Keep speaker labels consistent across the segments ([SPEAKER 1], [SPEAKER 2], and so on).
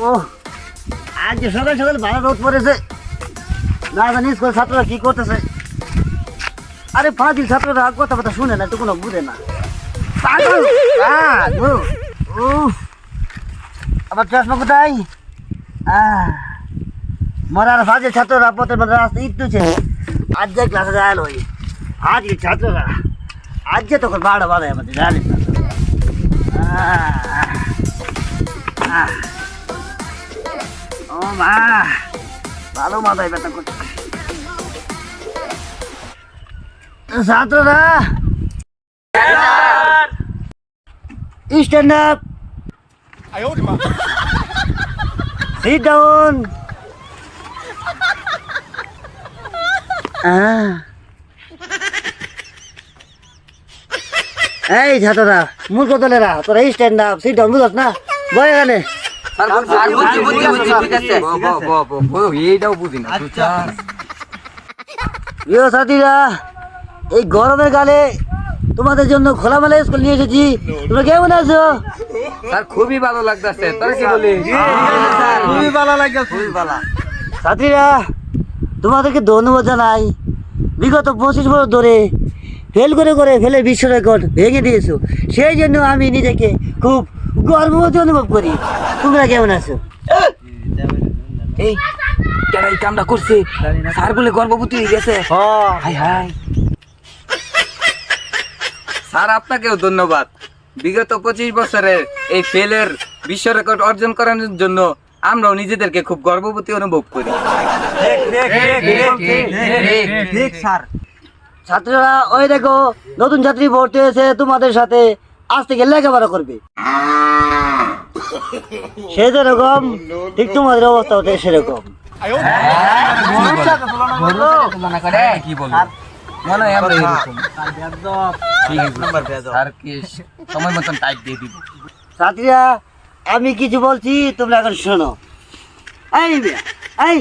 [SPEAKER 1] ও আজকে সকাল সকাল ভালো রোদ পড়েছে। না জানি স্কুল ছাত্ররা কি করতেছে। আরে ফাজিল ছাত্ররা কথা কথা শুনে না তো কোনো বুঝে না। আবার চশমা কোথায়? মরার ফাজিল ছাত্ররা পথের মধ্যে রাস্তা ইটুছে আজ ক্লাসে যায় ওই আজ এই ছাত্ররা। আজ তখন বারো বারো আমাদের জানি না। ও মা, ভালো মাথায় ব্যথা করছে। ছাত্ররা স্ট্যান্ড আপ সিট ডাউন এই ছাত্ররা, মূর্খ দলেরা, তোরা স্ট্যান্ড আপ সিট ডাউন বুঝছ না? বয় এখানে। প্রিয় সাথীরা এই গরমের কালে তোমাদের জন্য খোলামেলা স্কুল নিয়ে এসেছি। তোমরা কেমন আছো?
[SPEAKER 2] স্যার খুবই ভালো লাগতেছে। তোরা কি বলিস?
[SPEAKER 3] খুবই ভালো লাগে খুবই ভালো।
[SPEAKER 1] সাথীরা তোমাদেরকে ধন্যবাদ জানাই। বিগত পঁচিশ বছর ধরে ফেল করে করে ফেলে বিশ্ব রেকর্ড ভেঙে দিয়েছ। সেই জন্য আমি নিজেকে খুব গর্ববতী অনুভব করি তোমরা কেমন আছো
[SPEAKER 2] এই কেন এই কামটা করছে স্যার বলে গর্ভবতী হয়ে গেছে হাই হাই স্যার আপনাকেও ধন্যবাদ বিগত পঁচিশ বছরের এই ফেলের বিশ্ব রেকর্ড অর্জন করানোর জন্য আমরাও নিজেদেরকে খুব গর্ববতী অনুভব করি
[SPEAKER 3] ঠিক স্যার
[SPEAKER 1] ছাত্ররা ওই দেখো নতুন ছাত্রী ভর্তি হয়েছে তোমাদের সাথে আজ থেকে লেখাপড়া করবে। সে যেরকম ঠিক তোমাদের অবস্থা হচ্ছে সেরকম। আমি কিছু বলছি, তোমরা এখন শোনো। এই এই।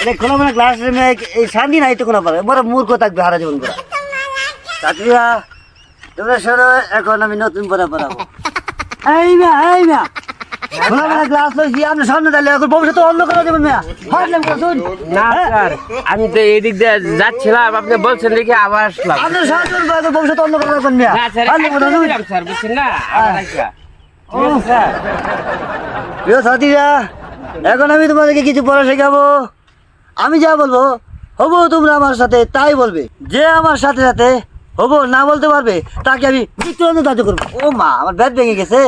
[SPEAKER 1] এটা মানে ক্লাসরুমে এই শান্তি নাই তো কোনো পারে বড় মূর্খ থাকবে হারা জীবন করে। ছাত্রীরা তোমরা শোনো এখন আমি নতুন পড়া পড়াবো। এই মেয়া এই
[SPEAKER 4] না আমি তো এদিক দিয়ে যাচ্ছিলাম আপনি বলছেন দেখে আবার আসলাম।
[SPEAKER 1] ভবিষ্যৎ অন্য
[SPEAKER 4] না
[SPEAKER 1] কথা
[SPEAKER 4] বুঝছেন না?
[SPEAKER 1] প্রিয় সাথীরা এখন আমি তোমাদেরকে কিছু পড়া শেখাবো। আমি যা বলব হব তোমরা আমার সাথে তাই বলবে। যে আমার সাথে সাথে হব না বলতে পারবে তাকে আমি মৃত্যুদণ্ড ধার্য করব ও মা আমার ব্যাট ভেঙে গেছে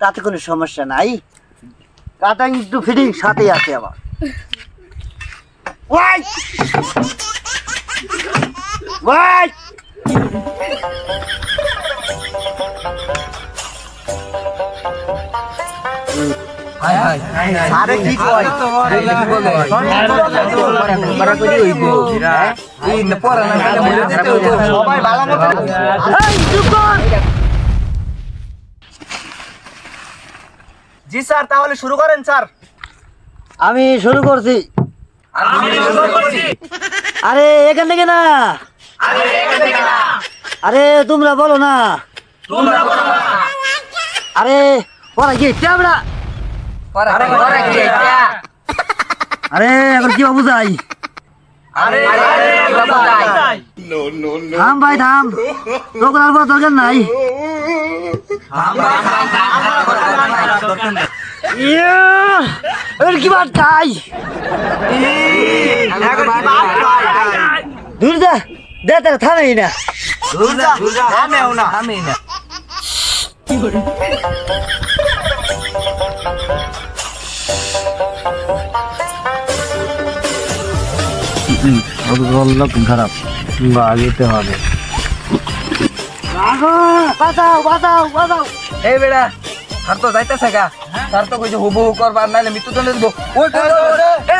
[SPEAKER 1] তাতে কোনো সমস্যা নাই কাটাং একটু ফিটিং সাথেই আছে আমার ওয়াই ওয়াই
[SPEAKER 3] আরে কি কয় সবাই ভালো মতো! জি স্যার তাহলে শুরু করেন স্যার।
[SPEAKER 1] আমি শুরু করছি। আরে এখান থেকে না। আরে তোমরা বলো না। আরে পড়া কি আমরা
[SPEAKER 2] পড়া পড়া কি এটা
[SPEAKER 1] আরে এখন কি
[SPEAKER 2] বাবা
[SPEAKER 1] থাম ভাই থাম। তোকে আর দরকার নাই। ইয়া, এবার কি বাদ খাই? দূর যা দে তারা থামেই না।
[SPEAKER 3] দুর্গা দুর্গা আমেও না।
[SPEAKER 2] আমি না।
[SPEAKER 1] খারাপ বাগিতে হবে। বাঁচাও বাঁচাও বাঁচাও।
[SPEAKER 2] এই বেড়া আর তো যাইতেছে গা। তার তো কইছে হুবু হু করবার নাইলে মৃত্যুদণ্ড দিব। ওই এ